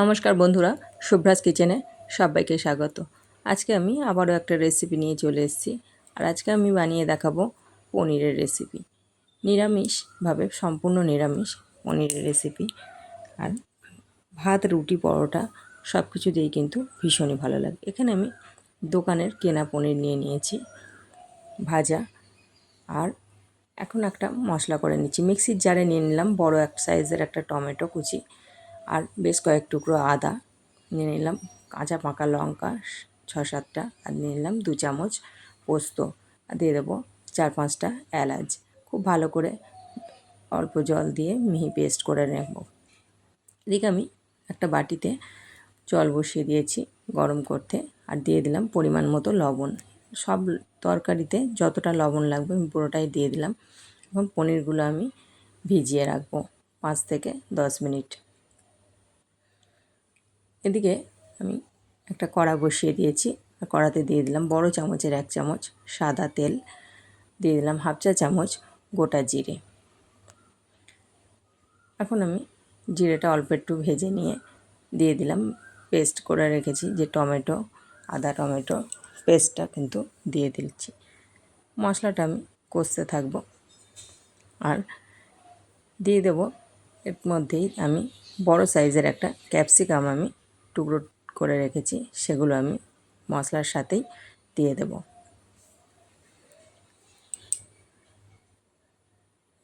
নমস্কার বন্ধুরা শুভ্রাজ কিচেনে সবাইকে স্বাগত। আজকে আমি আবারও একটা রেসিপি নিয়ে চলে এসেছি আর আজকে আমি বানিয়ে দেখাবো পনিরের রেসিপি নিরামিষভাবে, সম্পূর্ণ নিরামিষ পনিরের রেসিপি আর ভাত, রুটি, পরোটা সব কিছু দিয়েই কিন্তু ভীষণই ভালো লাগে। এখানে আমি দোকানের কেনা পনির নিয়ে নিয়েছি, ভাজা আর এখন একটা মশলা করে নিচ্ছি। মিক্সির জারে নিয়ে নিলাম বড় এক সাইজের একটা টমেটো কুচি। আর বেশ কয়েক টুকরো আদা নিয়ে নিলাম, কাঁচা পাকা লঙ্কা ছ, সাতটা, আর নিয়ে নিলাম দু চামচ পোস্ত। আর দিয়ে দেবো চার পাঁচটা এলাচ। খুব ভালো করে অল্প জল দিয়ে মিহি পেস্ট করে নেব। এদিকে আমি একটা বাটিতে জল বসিয়ে দিয়েছি গরম করতে, আর দিয়ে দিলাম পরিমাণ মতো লবণ। সব তরকারিতে যতটা লবণ লাগবে আমি পুরোটাই দিয়ে দিলাম। এখন পনিরগুলো আমি ভিজিয়ে রাখব পাঁচ থেকে দশ মিনিট। এদিকে আমি একটা কড়া বসিয়ে দিয়েছি। আর কড়াতে দিয়ে দিলাম বড় চামচের এক চামচ সাদা তেল। দিয়ে দিলাম হাফ চা চামচ গোটা জিরে। এখন আমি জিরেটা অল্প একটু ভেজে নিয়ে দিয়ে দিলাম। পেস্ট করে রেখেছি যে টমেটো, আদা টমেটো পেস্টটা কিন্তু দিয়ে দিচ্ছি। মশলাটা আমি কষতে থাকব। আর দিয়ে দেব এর মধ্যেই আমি বড় সাইজের একটা ক্যাপসিকাম আমি টুকরো করে রেখেছি, সেগুলো আমি মশলার সাথেই দিয়ে দেব।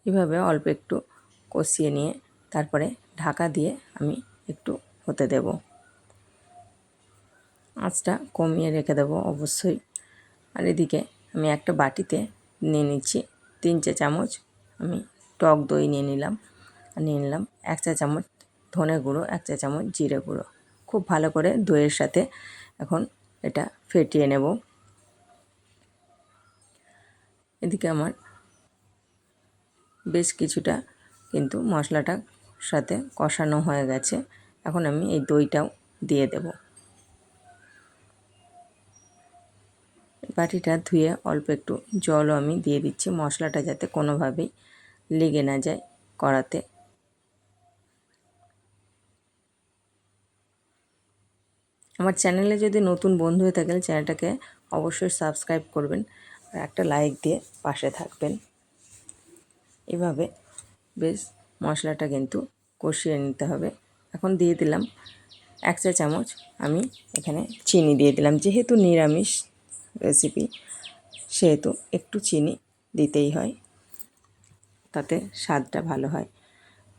এভাবে অল্প একটু কষিয়ে নিয়ে তারপরে ঢাকা দিয়ে আমি একটু হতে দেব। আঁচটা কমিয়ে রেখে দেবো অবশ্যই। আর এদিকে আমি একটা বাটিতে নিয়ে নিচ্ছি, তিন চা চামচ আমি টক দই নিয়ে নিলাম। আর নিয়ে নিলাম এক চা চামচ ধনে গুঁড়ো, এক চা চামচ জিরে গুঁড়ো। খুব ভালো করে দইয়ের সাথে এখন এটা ফেটিয়ে নেব। এদিকে আমার বেশ কিছুটা কিন্তু মশলাটা সাথে কষানো হয়ে গেছে। এখন আমি এই দইটাও দিয়ে দেব। বাটিটা ধুয়ে অল্প একটু জলও আমি দিয়ে দিচ্ছি। মশলাটা যাতে কোনোভাবেই লেগে না যায় কড়াতে। আমার চ্যানেলে যদি নতুন বন্ধু হয়ে থাকেন, চ্যানেলটাকে অবশ্যই সাবস্ক্রাইব করবেন আর একটা লাইক দিয়ে পাশে থাকবেন। এভাবে বেশ মশলাটা কিন্তু কষিয়ে নিতে হবে। এখন দিয়ে দিলাম এক চা চামচ আমি এখানে চিনি দিয়ে দিলাম। যেহেতু নিরামিষ রেসিপি সেহেতু একটু চিনি দিতেই হয়, তাতে স্বাদটা ভালো হয়।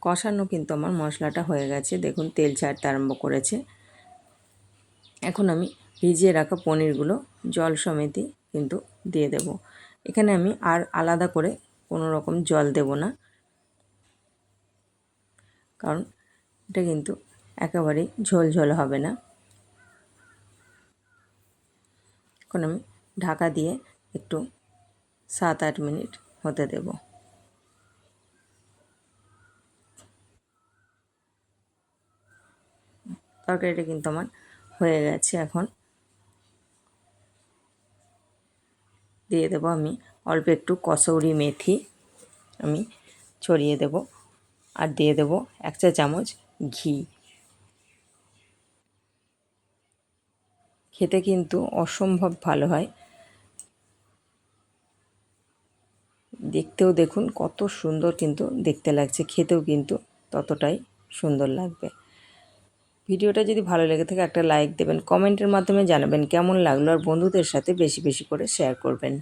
কষানো কিন্তু আমার মশলাটা হয়ে গেছে। দেখুন, তেল ছাড়তে আরম্ভ করেছে। এখন আমি ভিজিয়ে রাখা পনিরগুলো জল সমেতই কিন্তু দিয়ে দেব। এখানে আমি আর আলাদা করে কোনো রকম জল দেব না। কারণ এটা কিন্তু একেবারেই ঝোল ঝোল হবে না। এখন আমি ঢাকা দিয়ে একটু সাত আট মিনিট হতে দেব। তরকারিটা কিন্তু আমার হয়ে গেছে এখন। দিয়ে দেবো আমি অল্প একটু কসৌরি মেথি আমি ছড়িয়ে দেব আর দিয়ে দেব এক চা চামচ ঘি। খেতে কিন্তু অসম্ভব ভালো হয়। দেখতেও দেখুন কত সুন্দর কিন্তু দেখতে লাগছে, খেতেও কিন্তু ততটাই সুন্দর লাগবে। ভিডিওটা যদি ভালো লেগে থাকে একটা লাইক দেবেন, কমেন্টের মাধ্যমে জানাবেন কেমন লাগল আর বন্ধুদের সাথে বেশি বেশি করে শেয়ার করবেন।